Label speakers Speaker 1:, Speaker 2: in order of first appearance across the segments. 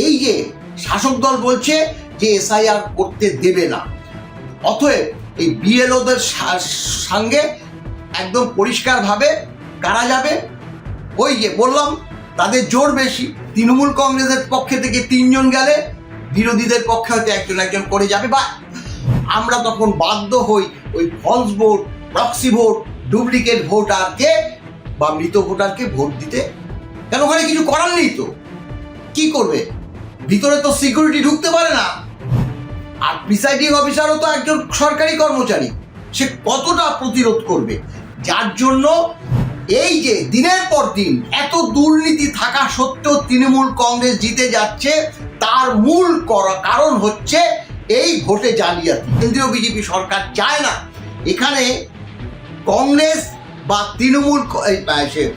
Speaker 1: এই যে শাসক দল বলছে যে এসআইআর করতে দেবে না অতএব এই বিএলওদের সঙ্গে একদম পরিষ্কারভাবে কারা যাবে ওই যে বললাম তাদের জোর বেশি তৃণমূল কংগ্রেসের পক্ষে থেকে তিনজন গেলে বিরোধীদের পক্ষে হয়তো একজন একজন করে যাবে বা আমরা তখন বাধ্য হই ওই false vote proxy vote duplicate ভোটারকে বা মৃত ভোটারকে ভোট দিতে কেন ওখানে কিছু করার নেই তো কি করবে ভিতরে তো সিকিউরিটি ঢুকতে পারে না। আর প্রিসাইডিং অফিসারও তো একজন সরকারি কর্মচারী। সে কতটা প্রতিরোধ করবে? যার জন্য এই যে দিনের পর দিন এত দুর্নীতি থাকা সত্ত্বেও তৃণমূল কংগ্রেস জিতে যাচ্ছে, তার মূল করা, কারণ হচ্ছে এই ভোটে জালিয়াতি। কেন্দ্রীয় বিজেপি সরকার চায় না। এখানে কংগ্রেস বা তৃণমূল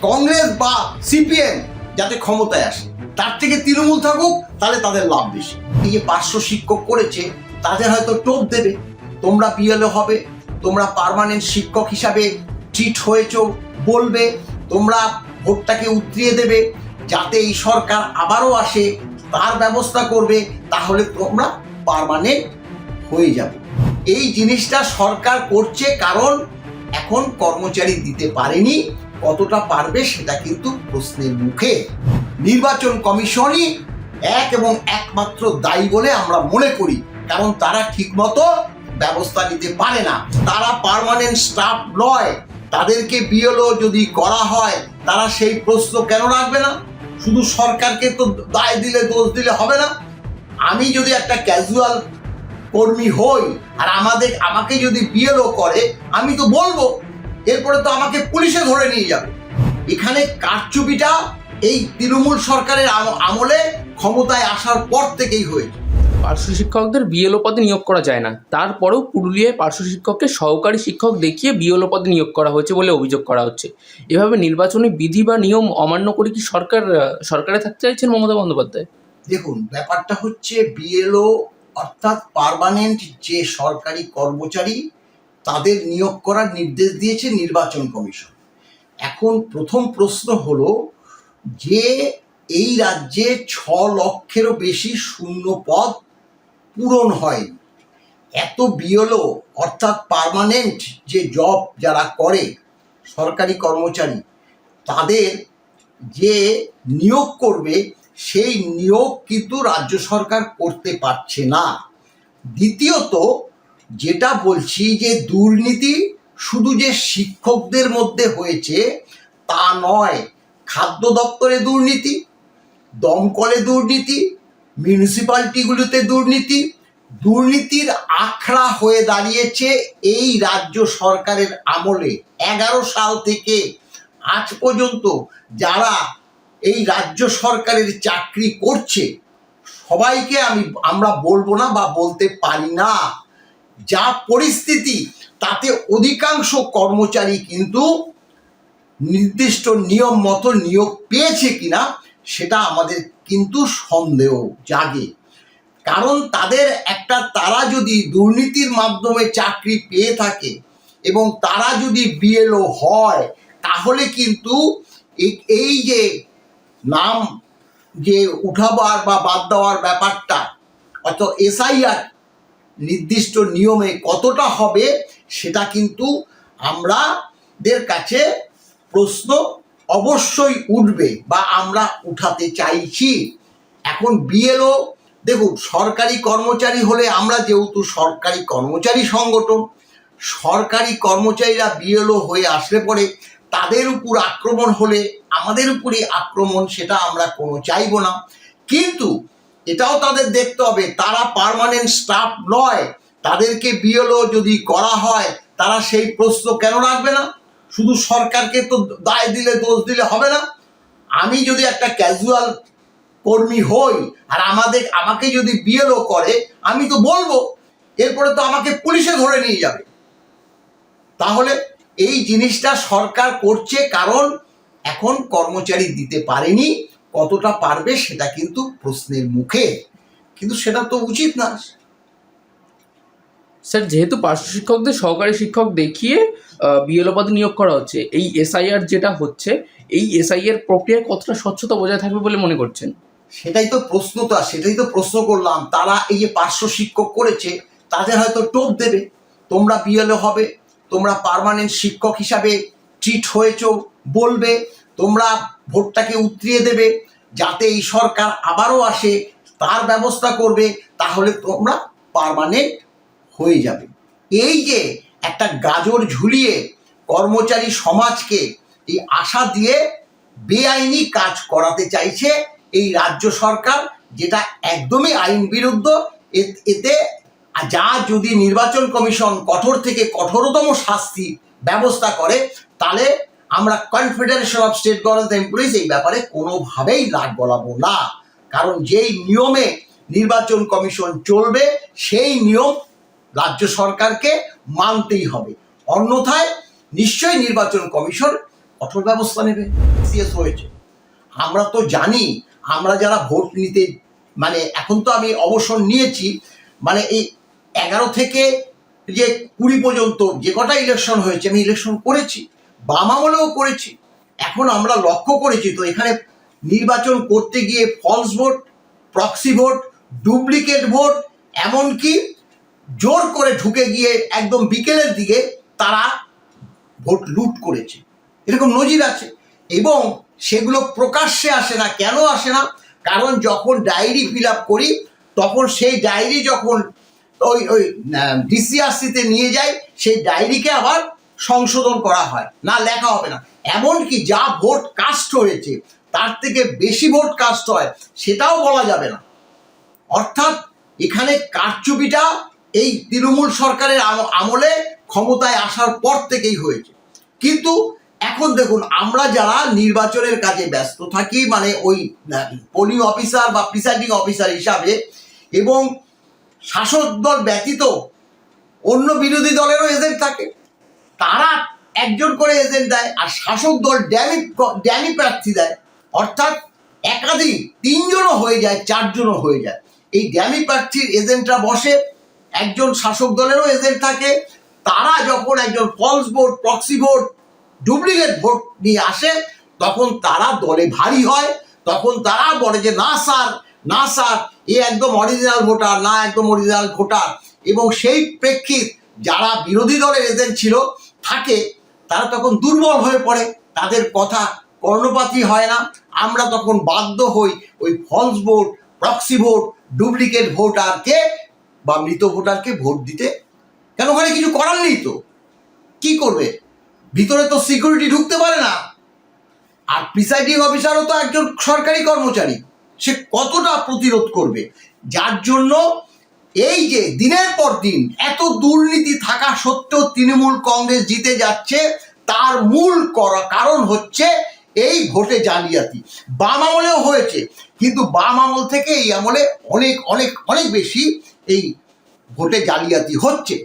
Speaker 1: কংগ্রেস বা সিপিএম যাতে ক্ষমতায় আসে। তার থেকে তৃণমূল থাকুক, তাহলে তাদের লাভ বেশি। এই যে পার্শ্ব শিক্ষক করেছে, তাদের হয়তো টোপ দেবে, তোমরা বিএলও হবে, তোমরা পারমানেন্ট শিক্ষক হিসাবে ট্রিট হয়েছো, বলবে, তোমরা ভোটটাকে উতরিয়ে দেবে, যাতে এই সরকার আবারও আসে, তার ব্যবস্থা করবে, তাহলে তোমরা পার্মানেন্ট হয়ে যাবে। এই জিনিসটা সরকার করছে কারণ এখন কর্মচারী দিতে পারেনি, কতটা পারবে সেটা কিন্তু প্রশ্নের মুখে। নির্বাচন কমিশনই এক এবং একমাত্র দায়ী বলে আমরা মনে করি। কারণ তারা ঠিকমতো ব্যবস্থা নিতে পারে না। তারা পার্মানেন্ট স্টাফ নয়। তাদেরকে বিএলও যদি করা হয়, তারা সেই প্রশ্ন কেন রাখবে না? শুধু সরকারকে তো দায় দিলে, দোষ দিলে হবে না। আমি যদি একটা ক্যাজুয়াল কর্মী হই, আর আমাদের, আমাকে যদি বিএলও করে, আমি তো বলব। এরপরে তো আমাকে পুলিশে ধরে নিয়ে যাবে। এখানে কারচুপিটা এই তৃণমূল সরকারের আম- আমলে ক্ষমতায় আসার পর থেকেই হয়েছে।
Speaker 2: পার্শ্ব শিক্ষকদের বিএলও পদে নিয়োগ করা যায় না। তারপরেও পুরুলিয়ায় পার্শ্ব শিক্ষককে সহকারী শিক্ষক দেখিয়ে বিএলও পদে নিয়োগ করা হয়েছে বলে অভিযোগ করা হচ্ছে। এভাবে নির্বাচনী বিধি বা নিয়ম অমান্য করে কি সরকার সরকারে থাকতে চাইছেন মমতা বন্দ্যোপাধ্যায়?
Speaker 1: দেখুন ব্যাপারটা হচ্ছে বিএলও অর্থাৎ পার্মানেন্ট যে সরকারি কর্মচারী তাদের নিয়োগ করার নির্দেশ দিয়েছে নির্বাচন কমিশন। এখন প্রথম প্রশ্ন হলো যে এই রাজ্যে ছ লক্ষেরও বেশি শূন্য পদ পূরণ হয় এত বিএলও অর্থাৎ পার্মানেন্ট যে জব যারা করে, সরকারি কর্মচারী, তাদের যে নিয়োগ করবে, সেই নিয়োগ কিন্তু রাজ্য সরকার করতে পারছে না। দ্বিতীয়ত, যেটা বলছি যে দুর্নীতি শুধু যে শিক্ষকদের মধ্যে হয়েছে, তা নয় খাদ্য দপ্তরে দুর্নীতি, দমকলে দুর্নীতি মিউনিসিপ্যালিটিগুলোতে দুর্নীতি, দুর্নীতির আখড়া হয়ে দাঁড়িয়েছে এই রাজ্য সরকারের আমলে। এগারো সাল থেকে আজ পর্যন্ত যারা এই রাজ্য সরকারের চাকরি করছে, সবাইকে আমি, আমরা বলব না বা বলতে পারি না। যা পরিস্থিতি, তাতে অধিকাংশ কর্মচারী কিন্তু নির্দিষ্ট নিয়ম মতো নিয়োগ পেয়েছে কিনা, সেটা আমাদের কিন্তু সন্দেহ জাগে। কারণ তাদের একটা তারা যদি দুর্নীতির মাধ্যমে চাকরি পেয়ে থাকে এবং তারা যদি বিএলও হয়, তাহলে কিন্তু এই- যে নাম যে উঠাবার বা বাদ দেওয়ার ব্যাপারটা অত এসআইআর নির্দিষ্ট নিয়মে কতটা হবে, সেটা কিন্তু আমরাদের কাছে প্রশ্ন অবশ্যই উঠবে বা আমরা উঠাতে চাইছি। এখন বিএলও, দেখুন, সরকারি কর্মচারী হলে আমরা যেহেতু সরকারি কর্মচারী সংগঠন, সরকারি কর্মচারীরা বিএলও হয়ে আসলে পরে তাদের উপর আক্রমণ হলে আমাদের উপরই আক্রমণ, সেটা আমরা কোনো চাইব না। কিন্তু এটাও তাদের দেখতে হবে, তারা পার্মানেন্ট স্টাফ নয়, তাদেরকে বিএলও যদি করা হয়, তারা সেই প্রশ্ন কেন রাখবে না? শুধু সরকারকে তো দায় দিলে, দোষ দিলে হবে না। আমি যদি একটা ক্যাজুয়াল কর্মী হই, আর আমাদের, আমাকে যদি বিএলও করে, আমি তো বলব, এরপরে তো আমাকে পুলিশে ধরে নিয়ে যাবে। তাহলে এই জিনিসটা সরকার করছে কারণ এখন কর্মচারী দিতে পারেনি, কতটা পারবে সেটা কিন্তু প্রশ্নের মুখে। কিন্তু সেটা তো উচিত না।
Speaker 2: স্যার, যেহেতু পার্শ্ব শিক্ষকদের সহকারী শিক্ষক দেখিয়ে বিএলও পদে নিয়োগ করা হচ্ছে। এই এসআইআর যেটা হচ্ছে, এই এসআইআর প্রক্রিয়ায় কতটা স্বচ্ছতা বজায় থাকবে বলে মনে করছেন?
Speaker 1: সেটাই তো প্রশ্ন তো সেটাই তো প্রশ্ন করলাম। তারা এই যে পার্শ্ব শিক্ষক করেছে, তাদের হয়তো টোপ দেবে। তোমরা বিএলও হবে, তোমরা পারমানেন্ট শিক্ষক হিসাবে ট্রিট হয়েছ বলবে, তোমরা ভোটটাকে উতরিয়ে দেবে, যাতে এই সরকার আবারও আসে, তার ব্যবস্থা করবে, তাহলে তোমরা পার্মানেন্ট হয়ে যাবে। এই যে একটা গাজর ঝুলিয়ে কর্মচারী সমাজকে এই আশা দিয়ে বেআইনি কাজ করাতে চাইছে এই রাজ্য সরকার, যেটা একদমই আইন বিরুদ্ধ। এতে যা যদি নির্বাচন কমিশন কঠোর থেকে কঠোরতম শাস্তি ব্যবস্থা করে, তাহলে আমরা confederation of state government employees এই ব্যাপারে কোনোভাবেই লাগ গলাবো না। কারণ যেই নিয়মে নির্বাচন কমিশন চলবে, সেই নিয়ম রাজ্য সরকারকে মানতেই হবে। অন্যথায় নিশ্চয়ই নির্বাচন কমিশন কঠোর ব্যবস্থা নেবে, সিএস হয়েছে। আমরা তো জানি, আমরা যারা ভোট নিতে মানে এখন তো আমি অবসর নিয়েছি মানে এই এগারো থেকে যে কুড়ি পর্যন্ত যে কটা ইলেকশন হয়েছে, আমি ইলেকশন করেছি, বাম আমলেও করেছি। এখন আমরা লক্ষ্য করেছি তো এখানে নির্বাচন করতে গিয়ে false vote proxy vote duplicate vote এমনকি জোর করে ঢুকে গিয়ে একদম বিকেলের দিকে তারা ভোট লুট করেছে। এরকম নজির আছে। এবং সেগুলো প্রকাশ্যে আসে না, কেন আসে না? কারণ যখন ডায়েরি ফিল আপ করি, তখন সেই ডায়েরি যখন ওই ওই ডিসিআরসিতে নিয়ে যায় সেই ডায়েরিকে আবার সংশোধন করা হয়। না লেখা হবে না। এমনকি যা ভোট কাস্ট হয়েছে, তার থেকে বেশি ভোট কাস্ট হয়, সেটাও বলা যাবে না। অর্থাৎ এখানে কারচুপিটা এই তৃণমূল সরকারের আম- আমলে ক্ষমতায় আসার পর থেকেই হয়েছে। কিন্তু এখন দেখুন, আমরা যারা নির্বাচনের কাজে ব্যস্ত থাকি মানে ওই পোলিং অফিসার বা প্রিসাইডিং অফিসার হিসাবে, এবং শাসক দল ব্যতীত অন্য বিরোধী দলেরও এজেন্ট থাকে, তারা একজন করে এজেন্ট দেয় আর শাসক দল ড্যামি ড্যামি প্রার্থী দেয়। অর্থাৎ একাধিক তিনজনও হয়ে যায়, চারজনও হয়ে যায়। এই ড্যামি প্রার্থীর এজেন্টরা বসে একজন শাসক দলেরও এজেন্ট থাকে, তারা যখন একজন false vote proxy vote duplicate vote নিয়ে আসে, তখন তারা দলে ভারী হয়, তখন তারা বলে যে, না স্যার না স্যার এ একদম অরিজিনাল ভোটার না একদম অরিজিনাল ভোটার এবং সেই প্রেক্ষিত যারা বিরোধী দলের এজেন্ট ছিল, থাকে, তারা তখন দুর্বল হয়ে পড়ে, তাদের কথা কর্ণপাতই হয় না। আমরা তখন বাধ্য হই ওই false vote proxy vote duplicate ভোটারকে বা মৃত ভোটারকে ভোট দিতে? কেন ওখানে কিছু করার নেই তো? কি করবে? ভিতরে তো সিকিউরিটি ঢুকতে পারে না। আর প্রিসাইডিং অফিসারও তো একজন সরকারি কর্মচারী। সে কতটা প্রতিরোধ করবে? যার জন্য এই যে দিনের পর দিন এত দুর্নীতি থাকা সত্ত্বেও তৃণমূল কংগ্রেস জিতে যাচ্ছে, তার মূল করা, কারণ হচ্ছে এই ভোটে জালিয়াতি। বাম আমলেও হয়েছে, কিন্তু বাম আমল থেকে এই আমলে অনেক অনেক অনেক বেশি এই ভোটে জালিয়াতি হচ্ছে।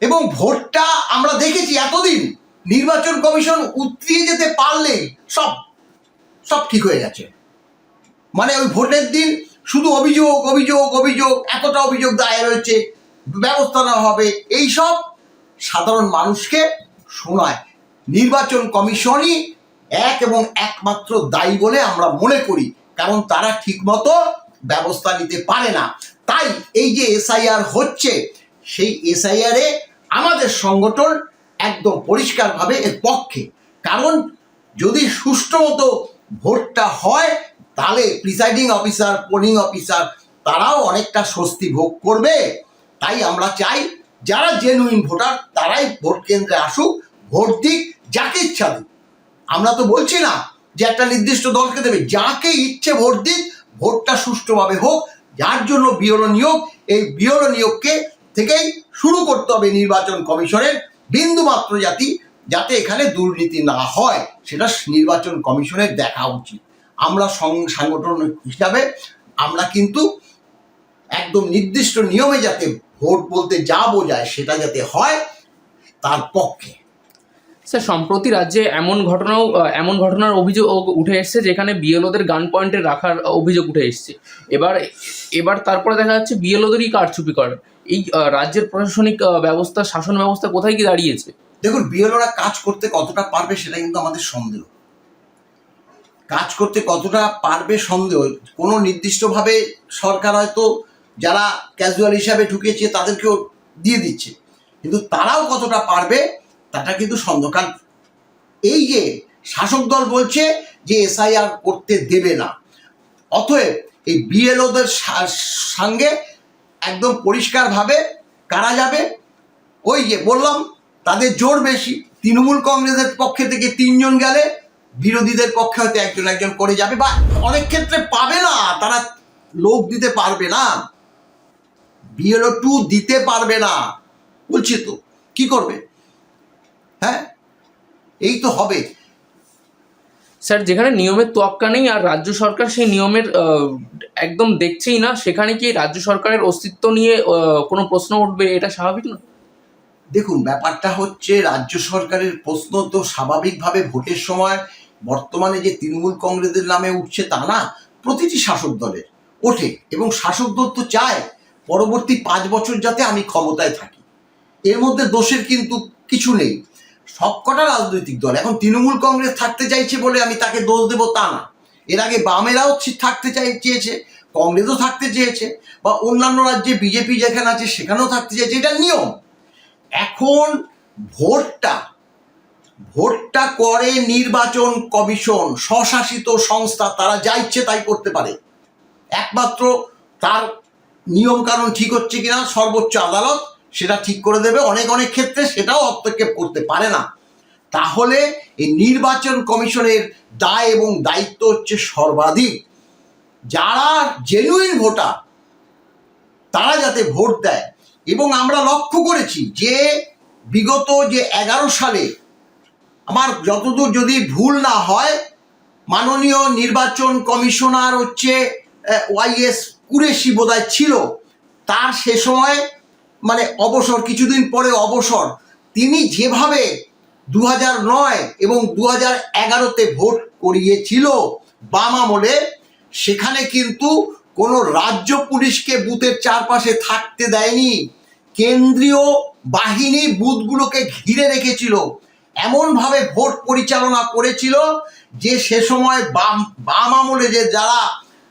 Speaker 1: এবং ভোটটা আমরা দেখেছি এতদিন নির্বাচন কমিশন উতরিয়ে যেতে পারলে সব সব ঠিক হয়ে গেছে। মানে ওই ভোটের দিন শুধু অভিযোগ অভিযোগ অভিযোগ, এতটা অভিযোগ দায়ের হয়েছে ব্যবস্থা নেওয়া হবে এইসব সাধারণ মানুষকে শোনায়। নির্বাচন কমিশনই এক এবং একমাত্র দায়ী বলে আমরা মনে করি, কারণ তারা ঠিকমতো ব্যবস্থা নিতে পারে না। তাই এই যে এসআইআর হচ্ছে, সেই এসআইআরে আমাদের সংগঠন একদম পরিষ্কারভাবে এর পক্ষে। কারণ যদি সুষ্ঠু মতো ভোটটা হয়, তাহলে প্রিসাইডিং অফিসার, পোলিং অফিসার, তারাও অনেকটা স্বস্তি ভোগ করবে। তাই আমরা চাই, যারা জেনুইন ভোটার, তারাই ভোট কেন্দ্রে আসুক, ভোট দিক, যাকে ইচ্ছা দিক। আমরা তো বলছি না যে একটা নির্দিষ্ট দলকে দেবে, যাকে ইচ্ছে ভোট দিক, ভোটটা সুষ্ঠুভাবে হোক যার জন্য বিওলো নিয়োগ, এই বিওলো নিয়োগকে থেকেই শুরু করতে হবে নির্বাচন কমিশনের বিন্দুমাত্র জাতি, যাতে এখানে দুর্নীতি না হয়। সেটা নির্বাচন কমিশনের দেখা উচিত। আমরা সাংগঠন হিসাবে আমরা কিন্তু একদম নির্দিষ্ট নিয়মে যাতে ভোট বলতে যা বোঝায় সেটা যাতে হয় তার পক্ষে।
Speaker 2: স্যার সম্প্রতি রাজ্যে এমন ঘটনাও এমন ঘটনার অভিযোগ উঠে এসছে যেখানে বিএলওদের গান পয়েন্টে রাখার অভিযোগ উঠে এসছে। এবার এবার তারপরে দেখা যাচ্ছে বিএলওদেরই কারচুপি করে। এই রাজ্যের প্রশাসনিক ব্যবস্থা, শাসন ব্যবস্থা কোথায় কি দাঁড়িয়েছে?
Speaker 1: দেখুন, বিএলওরা কাজ করতে কতটা পারবে সেটা কিন্তু আমাদের সন্দেহ। কাজ করতে কতটা পারবে সন্দেহ? কোনো নির্দিষ্টভাবে সরকার হয়তো যারা ক্যাজুয়াল হিসাবে ঢুকেছে তাদেরকেও দিয়ে দিচ্ছে। কিন্তু তারাও কতটা পারবে তাটা কিন্তু সন্দেহ কারণ এই যে শাসক দল বলছে যে এসআইআর করতে দেবে না, অতএব এই বিএলওদের সঙ্গে একদম পরিষ্কারভাবে কারা যাবে? ওই যে বললাম, তাদের জোর বেশি। তৃণমূল কংগ্রেসের পক্ষে থেকে তিনজন গেলে বিরোধীদের পক্ষে হয়তো একজন একজন করে যাবে। বা অনেক ক্ষেত্রে পাবে না, তারা লোক দিতে পারবে না। বিএলও টু দিতে পারবে না। বলছি তো, কি করবে? হ্যাঁ? এই তো হবে।
Speaker 2: স্যার যেখানে নিয়মের তোয়াক্কা নেই আর রাজ্য সরকার সেই নিয়মের একদম দেখছেই না সেখানে কি রাজ্য সরকারের অস্তিত্ব নিয়ে কোনো প্রশ্ন উঠবে এটা স্বাভাবিক না?
Speaker 1: দেখুন ব্যাপারটা হচ্ছে রাজ্য সরকারের প্রশ্ন তো স্বাভাবিকভাবে ভোটের সময় বর্তমানে যে তৃণমূল কংগ্রেসের নামে উঠছে তা না প্রতিটি শাসক দলের ওঠে এবং শাসক দল তো চায় পরবর্তী পাঁচ বছর যাতে আমি ক্ষমতায় থাকি। এর মধ্যে দোষের কিন্তু কিছু নেই। সবকটা রাজনৈতিক দল। এখন তৃণমূল কংগ্রেস থাকতে চাইছে বলে আমি তাকে দোষ দেবো তা না। এর আগে বামেরাও থাকতে চাই চেয়েছে, কংগ্রেসও থাকতে চেয়েছে, বা অন্যান্য রাজ্যে বিজেপি যেখানে আছে সেখানেও থাকতে চাইছে। এটা নিয়ম। এখন ভোটটা ভোটটা করে নির্বাচন কমিশন, স্বশাসিত সংস্থা, তারা যা ইচ্ছে তাই করতে পারে। একমাত্র তার নিয়ম কানুন ঠিক হচ্ছে কিনা সর্বোচ্চ আদালত সেটা ঠিক করে দেবে, অনেক অনেক ক্ষেত্রে সেটাও হস্তক্ষেপ করতে পারে না। তাহলে এই নির্বাচন কমিশনের দায় এবং দায়িত্ব হচ্ছে সর্বাধিক। যারা জেনুইন ভোটার, তারা যাতে ভোট দেয়। এবং আমরা লক্ষ্য করেছি যে বিগত যে এগারো সালে আমার যতদূর যদি ভুল না হয়, মাননীয় নির্বাচন কমিশনার হচ্ছে ওয়াইএস কুরেশি বোধহয় ছিল। তার সে সময় মানে অবসর, কিছুদিন পরে অবসর। তিনি যেভাবে দু নয় এবং দু হাজার এগারোতে ভোট করিয়েছিল বাম আমলে সেখানে কিন্তু কোনো রাজ্য পুলিশকে বুথের চারপাশে থাকতে দেয়নি। কেন্দ্রীয় বাহিনী বুথগুলোকে ঘিরে রেখেছিল। এমনভাবে ভোট পরিচালনা করেছিল যে সে সময় বাম বাম আমলে যে যারা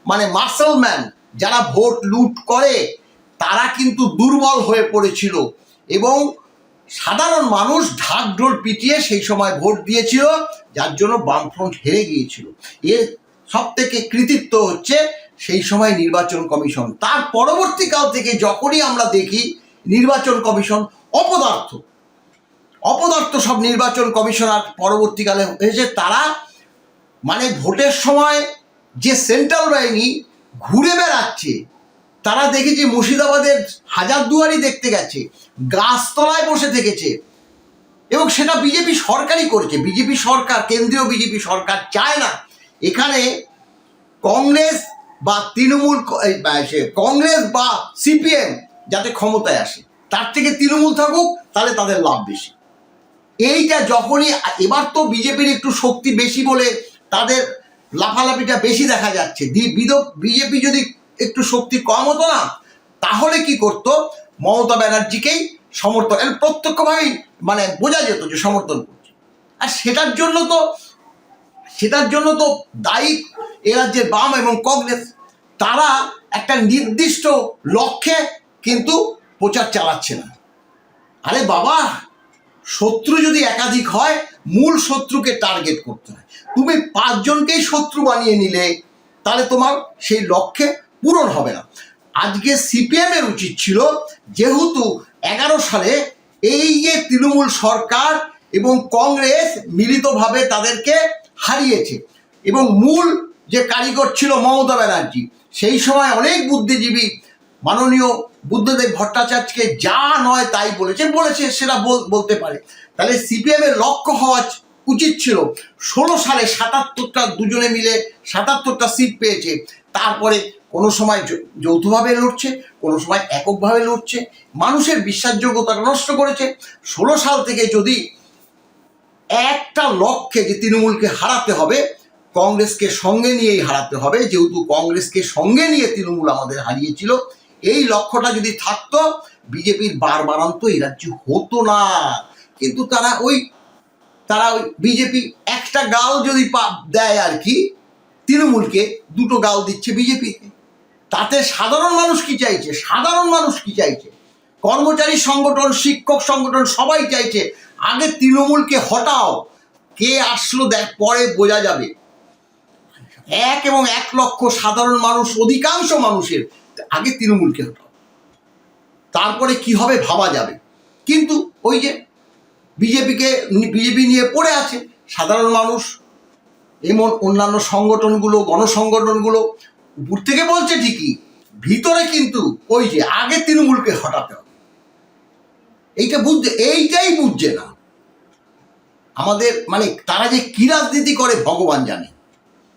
Speaker 1: মানে মার্শালম্যান যারা ভোট লুট করে তারা কিন্তু দুর্বল হয়ে পড়েছিল এবং সাধারণ মানুষ ঢাক ঢোল পিটিয়ে সেই সময় ভোট দিয়েছিল, যার জন্য বামফ্রন্ট হেরে গিয়েছিল। এর সব থেকে কৃতিত্ব হচ্ছে সেই সময় নির্বাচন কমিশন। তার পরবর্তীকাল থেকে যখনই আমরা দেখি নির্বাচন কমিশন অপদার্থ অপদার্থ সব নির্বাচন কমিশনার পরবর্তীকালে হয়েছে তারা মানে ভোটের সময় যে সেন্ট্রাল বাহিনী ঘুরে বেড়াচ্ছে তারা দেখেছি মুর্শিদাবাদের হাজারদুয়ারি দেখতে গেছে, গাছতলায় বসে থেকেছে। এবং সেটা বিজেপি সরকারই করেছে। বিজেপি সরকার, কেন্দ্রীয় বিজেপি সরকার চায় না। এখানে কংগ্রেস বা তৃণমূল কংগ্রেস বা সিপিএম যাতে ক্ষমতায় আসে, তার থেকে তৃণমূল থাকুক, তাহলে তাদের লাভ বেশি। এইটা যখনই, এবার তো বিজেপির একটু শক্তি বেশি বলে তাদের লাফালাফিটা বেশি দেখা যাচ্ছে। বিজেপি যদি একটু শক্তি কম হতো না, তাহলে কি করতো? মমতা ব্যানার্জিকেই সমর্থন প্রত্যক্ষভাবেই মানে বোঝা যেত যে সমর্থন করছে। আর সেটার জন্য তো, সেটার জন্য তো দায়ী এ রাজ্যের বাম এবং কংগ্রেস, তারা একটা নির্দিষ্ট লক্ষ্যে কিন্তু প্রচার চালাচ্ছে না। আরে বাবা, শত্রু যদি একাধিক হয়, মূল শত্রুকে টার্গেট করতে হয়। তুমি পাঁচজনকেই শত্রু বানিয়ে নিলে, তাহলে তোমার সেই লক্ষ্যে পূরণ হবে না। আজকে সিপিএম এর উচিত ছিল যেহেতু এগারো সালে এই যে তৃণমূল সরকার এবং কংগ্রেস মিলিতভাবে তাদেরকে হারিয়েছে এবং মূল যে কারিগর ছিল মমতা ব্যানার্জি, সেই সময় অনেক বুদ্ধিজীবী মাননীয় বুদ্ধদেব ভট্টাচার্যকে যা নয় তাই বলেছে বলেছে সেটা বলতে পারে। তাহলে সিপিএম এর লক্ষ্য হওয়া উচিত ছিল। ষোলো সালে সাতাত্তরটা দুজনে মিলে সাতাত্তরটা সিট পেয়েছে, তারপরে কোনো সময় যৌথভাবে লড়ছে, কোনো সময় এককভাবে লড়ছে। মানুষের বিশ্বাসযোগ্যতা নষ্ট করেছে। ষোলো সাল থেকে যদি একটা লক্ষ্যে যে তৃণমূলকে হারাতে হবে, কংগ্রেসকে সঙ্গে নিয়েই হারাতে হবে, যেহেতু কংগ্রেসকে সঙ্গে নিয়ে তৃণমূল আমাদের হারিয়েছিল, এই লক্ষ্যটা যদি থাকতো, বিজেপির বার বারান্ত এই রাজ্যে হতো না। কিন্তু তারা ওই তারা ওই বিজেপি একটা গাল যদি দেয় আর কি, তৃণমূলকে দুটো গাল দিচ্ছে বিজেপিকে তাতে সাধারণ মানুষ কি চাইছে? সাধারণ মানুষ কি চাইছে? কর্মচারী সংগঠন, শিক্ষক সংগঠন সবাই চাইছে, আগে তৃণমূলকে হটাও। কে আসলো দেখ, পরে বোঝা যাবে। এক এবং এক লক্ষ সাধারণ মানুষ, অধিকাংশ মানুষের আগে তৃণমূলকে হটাও। তারপরে কি হবে ভাবা যাবে। কিন্তু ওই যে বিজেপিকে বিজেপি নিয়ে পড়ে আছে সাধারণ মানুষ, এমন অন্যান্য সংগঠনগুলো, গণসংগঠনগুলো উপর থেকে বলছে ঠিকই, ভিতরে কিন্তু ওই যে আগে তৃণমূলকে হটাতে হবে। এইটা বুঝছে এইটাই বুঝছে না। আমাদের মানে তারা যে কি রাজনীতি করে, ভগবান জানে।